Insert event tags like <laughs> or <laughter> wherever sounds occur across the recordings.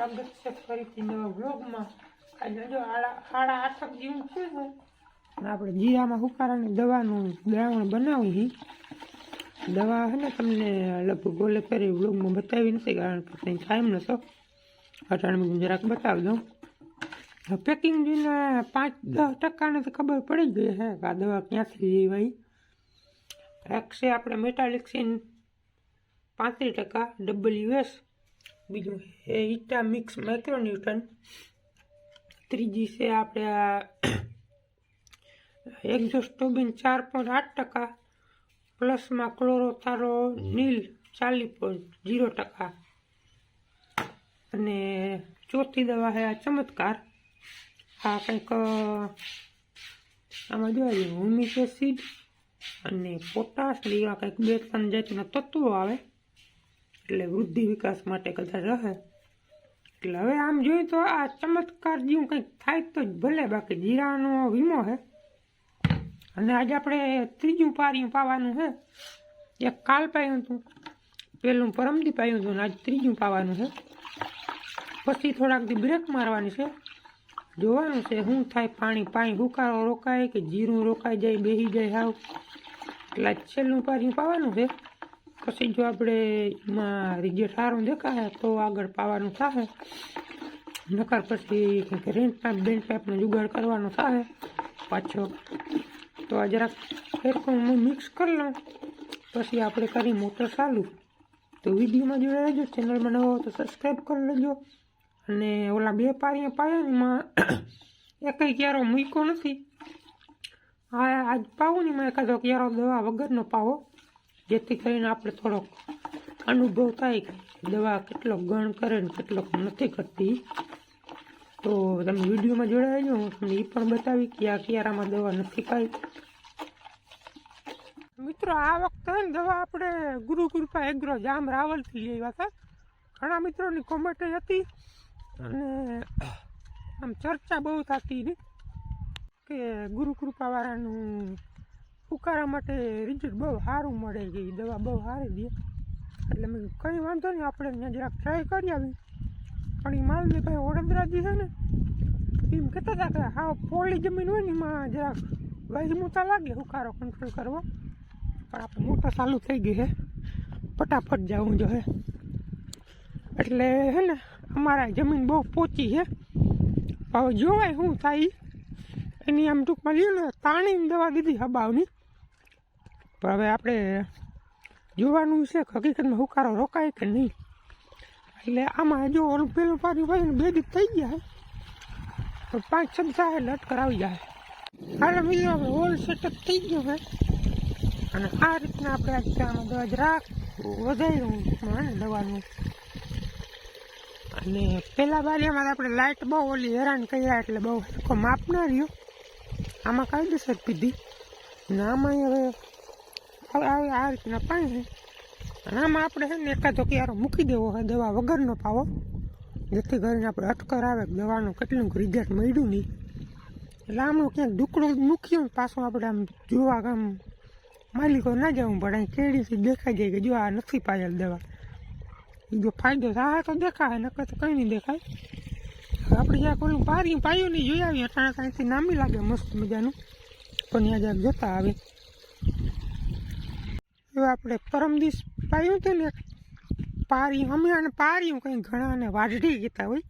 સ્વાગત છે ફરીથી નવા બ્લોગમાં આજે જો સાડા આઠક જેવું છે ને આપણે જીરામાં હુકારાની દવાનું દ્રાવણ બનાવી છે. દવા છે ને તમને લગભગ ઓલે ફેરી બ્લોગમાં બતાવી નથી, કારણ કે કંઈ ટાઈમ નતો અટાણમાં જરાક બતાવી દઉં. પેકિંગ જોઈને પાંચ દસ ટકાને તો ખબર પડી ગઈ છે કે આ દવા ક્યાંથી લેવાય એક છે આપણે મેટાલિક્સિન પાંત્રીસ ટકા ડબલ્યુએસ બીજું છે ઇટા મિક્સ માઇક્રોન્યુટન. ત્રીજી છે આપણે આ <coughs> એક્ઝોસ્ટોબિન ચાર પોઈન્ટ આઠ ટકા, પ્લસમાં ક્લોરોથારો નીલ ચાલીસ પોઈન્ટ જીરો ટકા. અને ચોથી દવા છે આ ચમત્કાર. આ કંઈક આમાં જોવા હુમિક એસિડ અને પોટાશ જેવા કંઈક બે ત્રણ જાતના તત્વો આવે. એટલે વૃદ્ધિ વિકાસ માટે કદાચ રહે. એટલે હવે આમ જોયું તો આ ચમત્કાર જેવું કંઈક થાય તો જ ભલે, બાકી જીરાનો વીમો છે અને આજે આપણે ત્રીજું પારિયું પાવાનું છે એક કાલ પાયું હતું પહેલું પરમદી પાયું હતું અને આજ ત્રીજું પાવાનું છે પછી થોડાક દી બ્રેક મારવાની છે. જોવાનું છે શું થાય, પાણી પાણી હુકારો રોકાય કે જીરું રોકાઈ જાય બેસી જાય હાવ. એટલે છેલ્લું પારિયું પાવાનું છે. પછી જો આપણે એમાં રિઝલ્ટ સારું દેખાય તો આગળ પાવાનું થાય નકર પછી રેન્ટ પાઇપ બેન્ટ પાઇપનો જુગાડ કરવાનો થાય પાછો. તો આ જરાક ફેરફાર હું મિક્સ કરી લઉં. પછી આપણે કરી મોટર ચાલુ. તો વિડીયોમાં જોડે રહેજો ચેનલમાં નવો તો સબસ્ક્રાઈબ કરી લેજો. અને ઓલા બે પારીਆਂ પાયા ને એમાં એકય ક્યારો મૂક્યો નથી. આ આજ પાવું ને એમાં એકાદો ક્યારો દવા વગરનો પાવો. જેથી કરીને આપણે થોડોક અનુભવ થાય કે દવા કેટલો ગણ કરે ને કેટલોક નથી કરતી. તો તમે વિડીયોમાં જોડાઈ હું તમને એ પણ બતાવી કે આ ક્યારામાં દવા નથી પાઈ મિત્રો, આ વખતે દવા આપણે ગુરુ કૃપા એગ્રો જામ રાવલથી લઈ આવ્યા હતા. ઘણા મિત્રોની કોમેન્ટ હતી. અને આમ ચર્ચા બહુ થતી કે ગુરુ કૃપાવાળાનું ઉકાળા માટે રિઝલ્ટ બહુ સારું મળે છે એ દવા બહુ સારી દે. એટલે મેં કંઈ વાંધો નહીં, આપણે ત્યાં જરાક ટ્રાય કરી આવી પણ એ માલની ભાઈ વડોદરાજી છે ને એમ કહેતા હતા કે હા પોળી જમીન હોય ને, એમાં જરાક વહીમૂતા લાગે ઉકાળો કંટ્રોલ કરવો. પણ આપણે મોટા ચાલુ થઈ ગઈ છે. ફટાફટ જવું જોઈએ એટલે હે ને, અમારા જમીન બહુ પોચી છે. હવે જોવાય શું થાય. એની આમ ટૂંકમાં લીધું ને, તાણીને દવા દીધી હબાવની. પણ હવે આપણે જોવાનું છે હકીકતમાં હુકારો રોકાય કે નહીં. એટલે આમાં જો ઓલું પેલું પાણી હોય ને દિવસ થઈ ગયા તો પાંચ થાય એટલે અટકર આવી જાય હાલ બીજો આપણે હોલ સેટઅપ થઈ ગયો હોય અને આ રીતના આપણે આ આમાં દવા જરાક વધાર્યું દવાનું અને પહેલાં બારીમાં આપણે લાઇટ બહુ ઓલી હેરાન કર્યા એટલે બહુ માપ ના રહ્યો. આમાં કાયદેસર પીધી અને આમાં હવે હવે આવે, આ રીતના પાણી આમાં આપણે છે ને એકાદો ક્યારો મૂકી દેવો હોય, દવા વગરનો પાવો. જેથી કરીને આપણે અટકર આવે દવાનું કેટલું રિઝલ્ટ મળ્યું નહીં. એટલે આમ ક્યાંક ડુકડો મૂક્યો પાછું આપણે આમ જોવા આમ માલિકો ના જવું પડે. અહીં કેડીથી દેખાઈ જાય કે જો આ નથી પાયેલ દવા. એ જો ફાયદો થાય તો દેખાય, નકર તો કંઈ નહીં દેખાય. આપણે જ્યાં કોઈનું પારી પાયું નહીં જોઈ આવીએ, અટાણા ત્યાંથી નામી લાગે મસ્ત મજાનું. પણ ત્યાં જ્યાં જતા આવે હવે આપણે પરમ દિવસ પાયું હતું ને, પારી અમે આને પાર્યું કંઈ ઘણાને વાઢડી કહેતા હોય.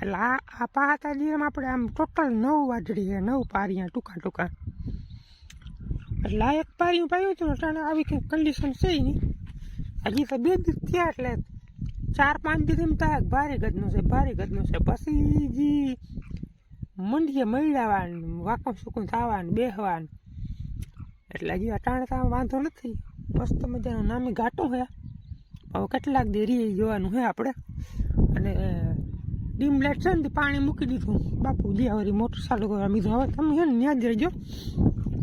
એટલે આ આ પાતા પાતાજીમાં આપણે આમ ટોટલ નવ વાઢડી છે નવ પારિયા ટૂંકા ટૂંકા એટલે આ એક પારિયું પાયું હતું અટાણે આવી કંઈ કન્ડિશન છે નહીં. હજી તો બે દિવસ થયા એટલે ચાર પાંચ દિવસ એમ થાય, ભારે ગદનું છે, ભારે ગદનું છે. પછી જે મંડીએ મળાવાનું વાકમ સુકું થવાનું, બેહવાનું. એટલે હજી અટાણે તો વાંધો નથી. મસ્ત મજાનું નામી ઘાટું છે હવે કેટલાક દેરી જોવાનું છે આપણે. અને ડીમ લાઇટ છે ને પાણી મૂકી દીધું. બાપુ જે હવે મોટર ચાલુ કરવા બીજું હવે તમે છે ત્યાં જ રહેજો.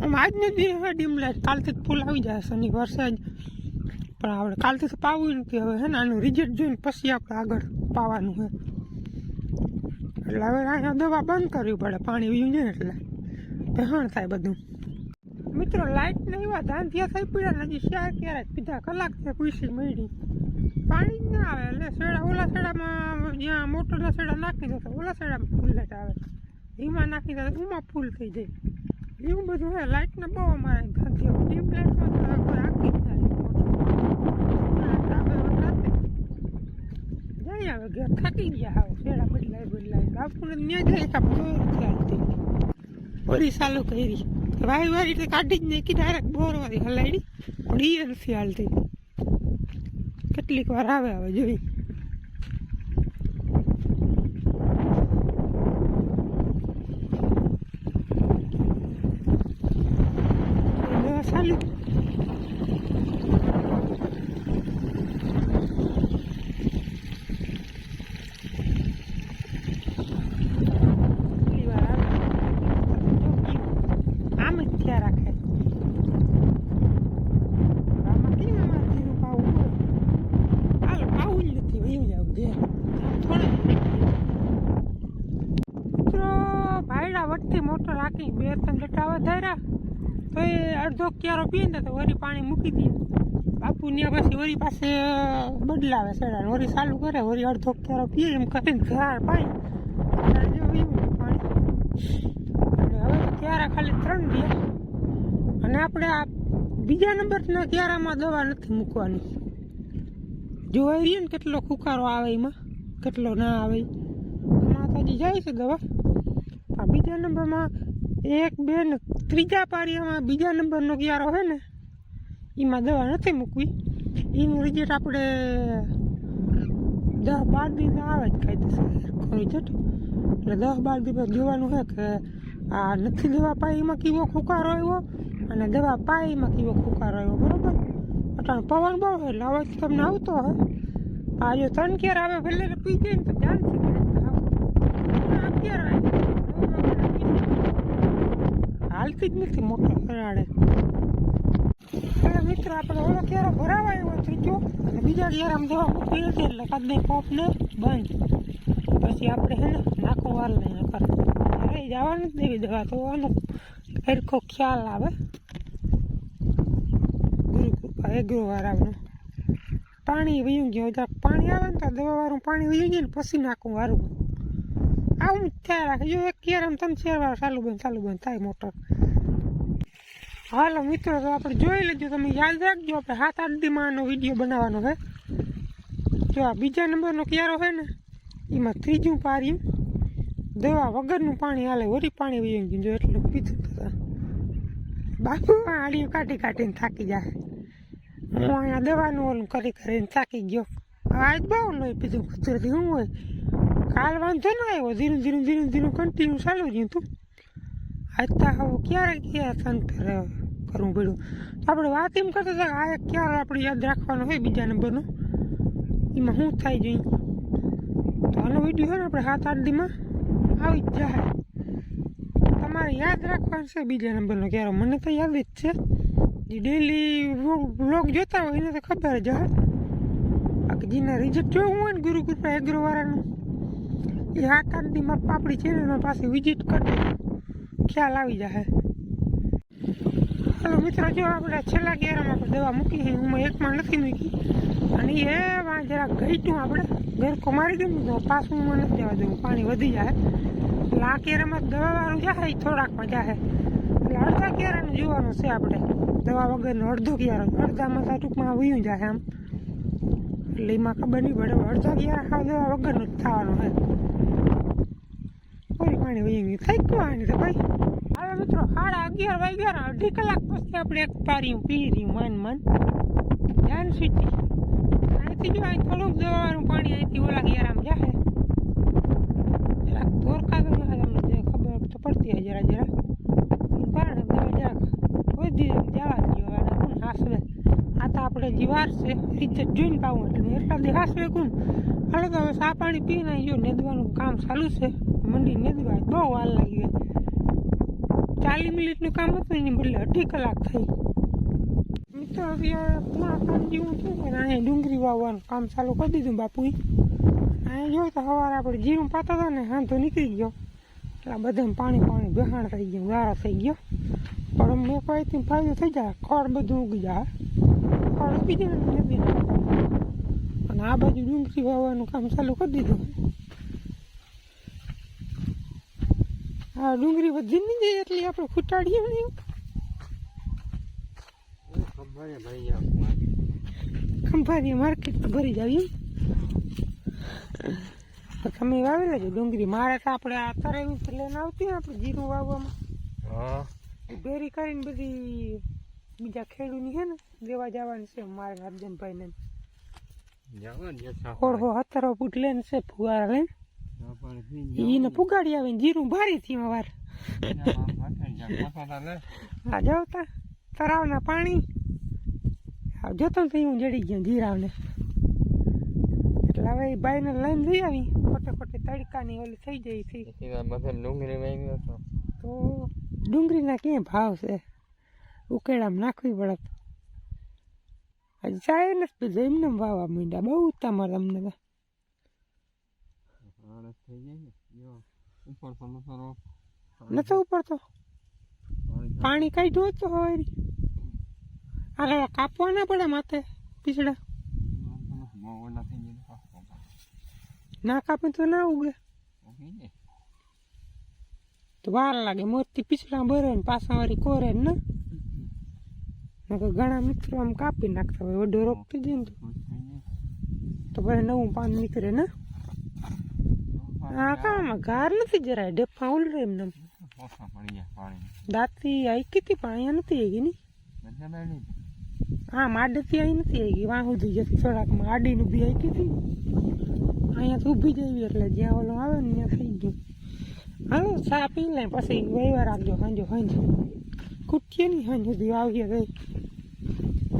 આમ આજને જ હવે ડીમ લાઇટ કાલથી ફૂલ આવી જાય શનિવાર છે જ. પણ આપણે કાલથી તો પાવું નથી. હવે હે ને આનું રિઝલ્ટ જોઈને પછી આપણે આગળ પાવાનું છે એટલે હવે અહીંયા દવા બંધ કરવી પડે. પાણી પીવું ને એટલે. પહેણ થાય બધું. મિત્રો લાઇટ ને એવા ધાંધિયા થઈ પડ્યા હજી ચાર ક્યારે પીધા કલાક છે પૂછી મળી. પાણી જ ના આવે એટલે શેડા ઓલા સેડામાં જ્યાં મોટરના સેડા નાખી દે તો ઓલા સેડામાં ફૂલ આવે. ધીમા નાખી દે ઉમાં ફૂલ થઈ જાય. એવું બધું હે લાઇટને બહુ અમારે ધંધો ડીમ લાઇટમાં તો કોઈ આખી જ ના આવે જઈ આવે ઘેર થાકી ગયા હાવ સેડા બદલાય બદલાય. બાપુને ત્યાં જાય આપણે ચાલુ કરી. વાય વાળી એટલે કાઢી જ નાખી ડાયરેક્ટ બોરવાળી હલાડી પણ એ નથી કેટલીક વાર આવે હવે જોઈ દવા ચાલુ કેટલી વાર આવે થયા રાખે. આમાં કેમ પાવું હોય હાલ પાવું જ નથી, વયું જાવ ભાઈડા વટથી મોટર રાખી બે ત્રણ ડટા વધાર્યા તો એ અડધો ક્યારો પીએ ને તો વરી પાણી મૂકી દઈએ બાપુ ત્યાં પછી વરી પાસે બદલાવે સેડા વરી ચાલુ કરે, વરી અડધો ક્યારો પીએ કરીને ઘર પાણી પાણી. અને હવે તો ખાલી ત્રણ રહ્યા. અને આપણે આ બીજા નંબરના ક્યારામાં દવા નથી મૂકવાની. જોવાઈ રહીએ ને કેટલો ખુકારો આવે એમાં, કેટલો ના આવે. હજી જાય છે દવા. આ બીજા નંબરમાં એક, બે ને ત્રીજા પારિયામાં બીજા નંબરનો ક્યારો હોય ને, એમાં દવા નથી મૂકવી. એનું રિઝલ્ટ આપણે દસ બાર દિવસ આવે જ કાયદેસર રિઝલ્ટ એટલે દસ બાર દિવસ જોવાનું છે કે આ નથી દવા પાય એમાં કેવો ખુકારો આવ્યો? અને દવા પાઈ એમાં કેવો ખુકાર આવ્યો, બરોબર? અટાણ પવન બહુ એટલે અવાજ તમને આવતો હોય. આ જો ત્રણ કેર આવે, ભલે પી જાય ને તો ધ્યાન છે હાલતી જ નથી મોટો ફરાડે એટલે મિત્ર આપણે ઓલો કેરો ભરાવા એવો ત્રીજો. અને બીજા ક્યારામાં દવા મૂકી હતી એટલે કદને પોપને બંધ. પછી આપણે હે ને, નાખો વાર લઈને કર જવાનું જ દેવી દવા તો આનો સરખો ખ્યાલ આવે? ગુરુકૃપા એગ્રો વાળાનું પાણી વયું ગયું, જરાક પાણી આવે ને તો દવાવાળું પાણી વયું ગયું ને પછી નાખું વારું. આવું થયા રાખે. જો એક ક્યારામાં ત્રણ ચાર વાર ચાલુ બંધ ચાલુ બંધ થાય મોટર. હાલો મિત્રો, તો આપણે જોઈ લેજો તમે યાદ રાખજો, આપણે સાત આઠ દીમાં આનો વીડિયો બનાવવાનો છે. જો આ બીજા નંબરનો ક્યારો હોય ને, એમાં ત્રીજું પાર્યું. દવા વગરનું પાણી હાલે વરી પાણી વયું ગયું. જો એટલું પીધું બાપુ આડીઓ કાઢી કાઢીને થાકી જાય. હું અહીંયા દવાનું ઓલું કરી કરીને થાકી ગયો. આજ બહુ લોહી પીધું કુદરતી શું હોય? કાલ વાંધો ન આવ્યો. ધીરું ધીરું ધીરું ધીરું કન્ટિન્યુ ચાલુ રહ્યું તું આજ તો હવે ક્યારે ક્યારે સંતર કરવું પડ્યું તો આપણે વાત એમ કરતા હતા આ ક્યારે આપણે યાદ રાખવાનો હોય બીજા નંબરનો? એમાં શું થાય જોઈએ? તો આનો વીડિયો છે ને આપણે સાત, આઠ દીમાં આવી જ જાય. તમારે યાદ રાખવાનું છે બીજા નંબરનો ક્યારે? મને તો યાદ જ છે. જે ડેલી વ્લોગ જોતા હોય એને તો ખબર જ હશે બાકી જેને રિઝલ્ટ જોવું હોય ને ગુરુ કૃપા એગ્રોવાળાનું એ આ કાંતિમાં આપણી ચેનલમાં પાસે વિઝિટ કરી ખ્યાલ આવી જાય હાલો મિત્રો, જો આપણે છેલ્લા ગેરામાં દવા મૂકી છે હું એકમાં નથી મૂકી. અને એ જરા ઘટ્યું આપણે. ઘરકો મારી ગયું તો પાછું હું નથી જવા દઉં પાણી વધી જાય એટલે આ કેરામાં દવાવાળું જાય એ થોડાકમાં છે. એટલે અડધા કેરાનું જોવાનું છે આપણે. દવા વગરનો અડધો કેરો. અડધામાં તો ટૂંકમાં વયું જાય આમ એટલે એમાં ખબર નહીં પડે અડધા કેરા ખાવ, દવા વગરનું જ થવાનું છે. પૂરી પાણી વયું ગયું. થઈ ગયું તો ભાઈ. હવે મિત્રો, સાડા અગિયાર વાગ્યા. અઢી કલાક પછી આપણે એક પાર્યું પી રહ્યું મન મન. ધ્યાન સુધી અહીંથી જો અહીં થોડુંક દવાનું પાણી અહીંથી ઓલા ગેરામ જાય જરાક ધોરકા તો જાય તમને જે ખબર તો પડતી હોય જરા જરા કારણ તમે જરાક વધી જવા દો અને કોણ હાસવે આ તો આપણે જીવાર છે રીતે જોઈને પાવું એટલે એટલા દી હાસવે કોણ હાલો તો હવે સા પાણી પીને જો નેદવાનું કામ ચાલુ છે મંડી નેદવા બહુ વાર લાગી ગઈ ચાલીસ મિનિટનું કામ હતું એની બદલે અઢી કલાક થઈ મિત્રો અત્યારે પૂરા કામ જેવું થયું ને અહીંયા ડુંગળી વાવવાનું કામ ચાલુ કરી દીધું બાપુએ અહીં ગયો તો સવારે આપણે જીરું પાતા હતા ને હાંધો નીકળી ગયો. એટલે બધાને પાણી પાણી બેહાણ થઈ ગયું ગારો થઈ ગયો. પણ મેં પાસેથી ફાયદો થઈ જાય ખડ બધું ઉગી જાય ખડ ઉગી જાય અને આ બાજુ ડુંગળી વાવવાનું કામ ચાલુ કરી દીધું. હા ડુંગળી વધી નહીં જાય એટલી આપણે ખૂટાડીએ નહીં ખંભારી માર્કેટ તો ભરી જાવ એમ. તમે વાવી લેજો ડુંગળી મારે તો આપણે આ તરેવી લઈને આવતી ને આપણે જીરું વાવવામાં. બેરી કરીને બધી બીજા ખેડૂની છે ને દેવા જવાની છે મારે અર્જનભાઈને જાવા ને હતરો ફૂટ લઈને છે ફુવારા લઈને. એને પુગાડી આવીને જીરું ભારી થી વાર આ જાવ તા પાણી. જોતો ને હું જડી ગયો જીરાવને. એટલે હવે એ બાઈને લઈને જઈ આવી ખોટે ખોટે તડકાની ઓલી થઈ જાય છે ડુંગળી વાવી હતો તો ડુંગળીના ક્યાં ભાવ છે? ઉકેડામાં નાખવી પડે હજી જાય ને બીજો એમને વાવા માંડ્યા. બહુ તમારે અમને તો. આળસ થઈ જાય ને. જો ઉપર પર નતો નતો ઉપડતો પાણી કાઢ્યું તો હોય આગળ અરે કાપવા ના પડે માથે પીછડા ના કાપે તો ના ઉગે. તો વાર લાગે મોરથી પીછડા ભરે ને પાછા વાળી કોરે ને નકર ઘણા મિત્રો આમ કાપી નાખતા હોય રોગ થઈ જાય ને તો. પછી નવું પાન નીકળે ને. આ કામ ઘાર નથી જરાય ડેફા ઉલરે એમને દાંતી આઈ કીધી પણ અહીંયા નથી આવી ની. હા માડેથી આવી નથી આવી વાં જઈ જતી થોડાકમાં આડીનું બી આવી હતી. અહીંયા તો ઊભી જઈએ એટલે જ્યાં ઓલો આવે ને ત્યાં થઈ ગયું. હાલો ચા પી લે પછી વહીવાર રાખજો સાંજો સાંજ કુટીએ નહીં સાંજ સુધી આવીએ ગઈ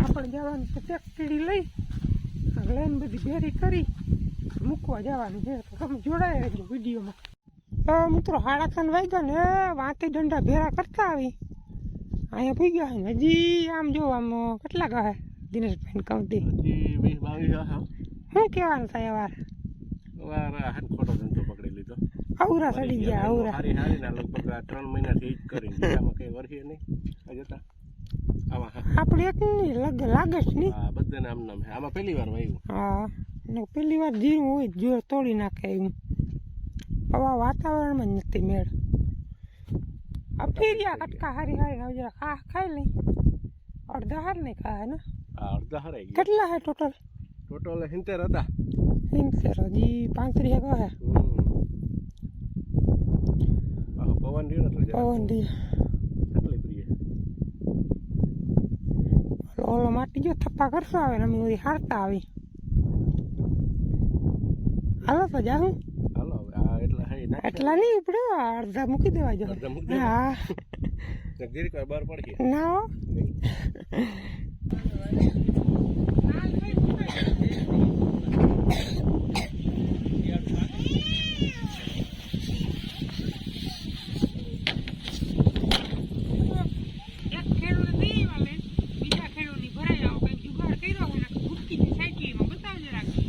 આપણે જવાનું છે ફેક્ટરી લઈ. લઈને બધી ભેરી કરી મૂકવા જવાનું છે. તો તમે જોડાઈ રહેજો વિડીયોમાં. તો મિત્રો સાડા ત્રણ વાગ્યા ને વાંથી દંડા ભેરા કરતા આવી. અહીંયા પી ગયા ને હજી આમ જો આમ કેટલા કહે દિનેશભાઈ કહું હશે શું કહેવાનું થાય વાર? હાથ ખોટો ધંધો પકડી લીધો. આવરા સડી ગયા અવરા હારી હારી ના લગભગ આ ત્રણ મહિનાથી જ કરી બીજામાં કઈ વર્ષે નહીં. જતા. હા. આપણે એક નહીં લાગે લાગે જ નહીં. આ બધાને આમ નામ આમાં પહેલી વાર વાવ્યું હા ને પેલી વાર જીરું હોય જ તોડી નાખે એવું આવા વાતાવરણમાં જ નથી મેળ. આ ફેર્યા કટકા હારી હારી હવે જરા ખા ખાઈ લઈ. અડધા હાર નહીં ખાય ને? અડધા કેટલા હે ટોટલ ટોટલ સિત્તેર હતા. સિત્તેર હજી પાંત્રીસ કહે હમ. આખો પવન રહ્યો ને પવન દી તકલીફ રહી ઓલો માટી જો થપ્પા કરશો આવે ને અમે હારતા આવી હાલો તો જાઉં હાલો એટલા હઈ નાખી એટલા નહીં ઉપડે અડધા મૂકી દેવા જો? હા. બહાર પડી ના હો. એક ખેડૂત નહીં વાલે બીજા ખેડૂતની ભરાઈ આવો કંઈક જુગાડ કર્યો હોય ને ભૂટકી ની સાયકલીમાં બતાવજે રાખી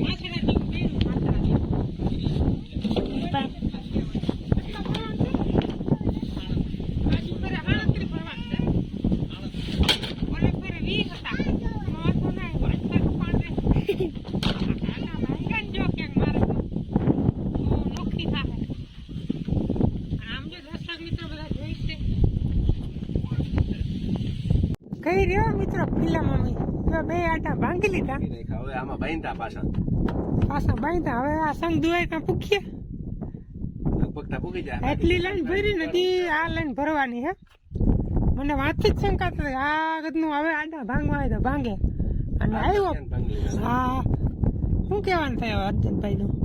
માથેરાજી બેનું માથેરાજી કેટલા ભરવાનું છે? બાજુ ફરે આડત્રીસ ભરવાનું છે. ઓલે ફરે વીસ હતા. એમાં વાંધો ના આવ્યો. આજ પાછું પાંત્રીસ. આના ભાંગ્યા ને જો ક્યાંક મારે તો. તો નોખી થાહે. આમ જો દર્શક મિત્રો બધા જોઈ છે. કઈ રહ્યો મમ્મી. તો બે આટા ભાંગી લીધા. હવે આમાં બાંધતા પાછા. પાછા બાંધતા હવે આ સંગ દુવાય કાં જાય. એટલી લાઈન ભરી નથી આ લાઈન ભરવાની હે. મને વાંચી જ શંકા થઈ આ ગદનું હવે આડા ભાંગવા આવે તો ભાંગે. અને આવ્યો. હા. શું કહેવાનું થાય અર્જુનભાઈ નું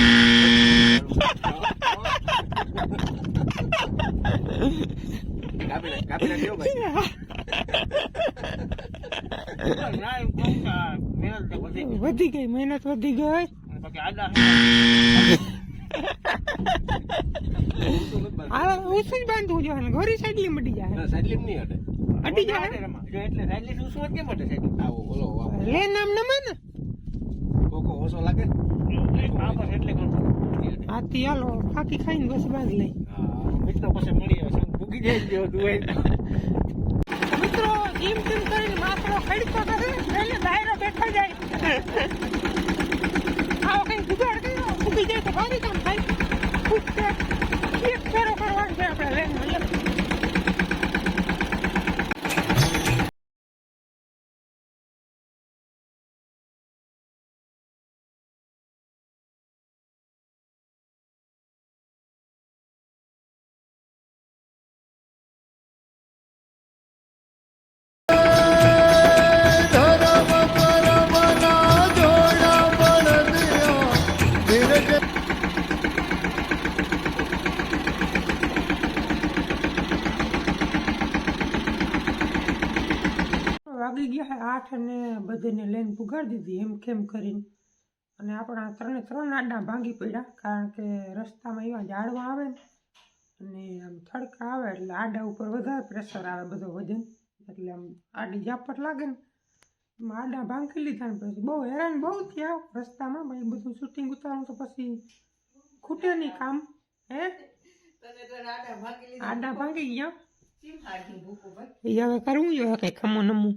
ha <laughs> <laughs> નાખ કાપી ભાઈ વધી ગઈ મહેનત વધી ગઈ ઉસું જ બાંધવું જોઈએ ને ઘોરી સાઈડલી મટી જાય સાઈડલીમ નહીં હટે અટી જાય આવો બોલો આવો. લે નામ ને કોકો ઓછો લાગે હાથી હાલો ફાકી ખાઈને બસ બાંધ લઈ મિત્રો જીમ જીમ કરીને માથડો ખડતો કરે એટલે ડાયરો બેઠો જાય. આવો કઈ જુગાડ કર્યો? ફૂકી જાય તો ભારી કામ થાય. વાગી ગયા આઠ અને બધાને લઈને પુગાડી દીધી એમ કેમ કરીને. અને આપણા ત્રણે ત્રણ આડા ભાંગી પડ્યા કારણ કે રસ્તામાં એવા ઝાડવા આવે ને અને આમ થડકા આવે એટલે આડા ઉપર વધારે પ્રેશર આવે બધો વજન એટલે આમ આડી જાપટ લાગે ને એમાં આડા ભાંગી લીધા ને પછી બહુ હેરાન બહુ થયા રસ્તામાં પછી બધું શૂટિંગ ઉતારવું તો પછી ખૂટે નહીં કામ હે? આડા ભાંગી ગયા. એ હવે કરવું જોઈએ કંઈ ખમો નમું.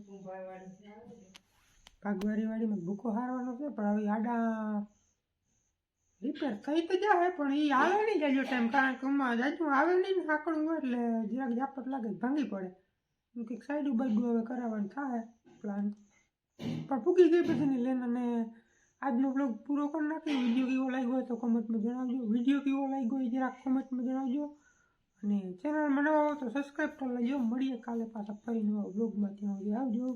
ભાગવારી વાડીમાં ભૂકો હારવાનો છે, પણ હવે આડા રિપેર થઈ તો જાય પણ એ આવે નહીં જાજો ટાઈમ કારણ કે ઉમાં જાજુ આવે નહીં ને હાકડું હોય એટલે જરાક ઝાપટ લાગે ભાંગી પડે. એમ કંઈક સાઈડ બાજુ હવે કરાવવાનું થાય પ્લાન પણ ફૂકી ગઈ બધાને લેન અને આજનો બ્લોગ પૂરો કરી નાખી વીડિયો કેવો લાગ્યો હોય તો કોમેન્ટમાં જણાવજો. વીડિયો કેવો લાગ્યો હોય જરાક કોમેન્ટમાં જણાવજો. અને ચેનલ નવા હો તો સબસ્ક્રાઈબ કરી લેજો. મળીએ કાલે પાછા ફરી નવા બ્લોગમાં ત્યાં આવજો.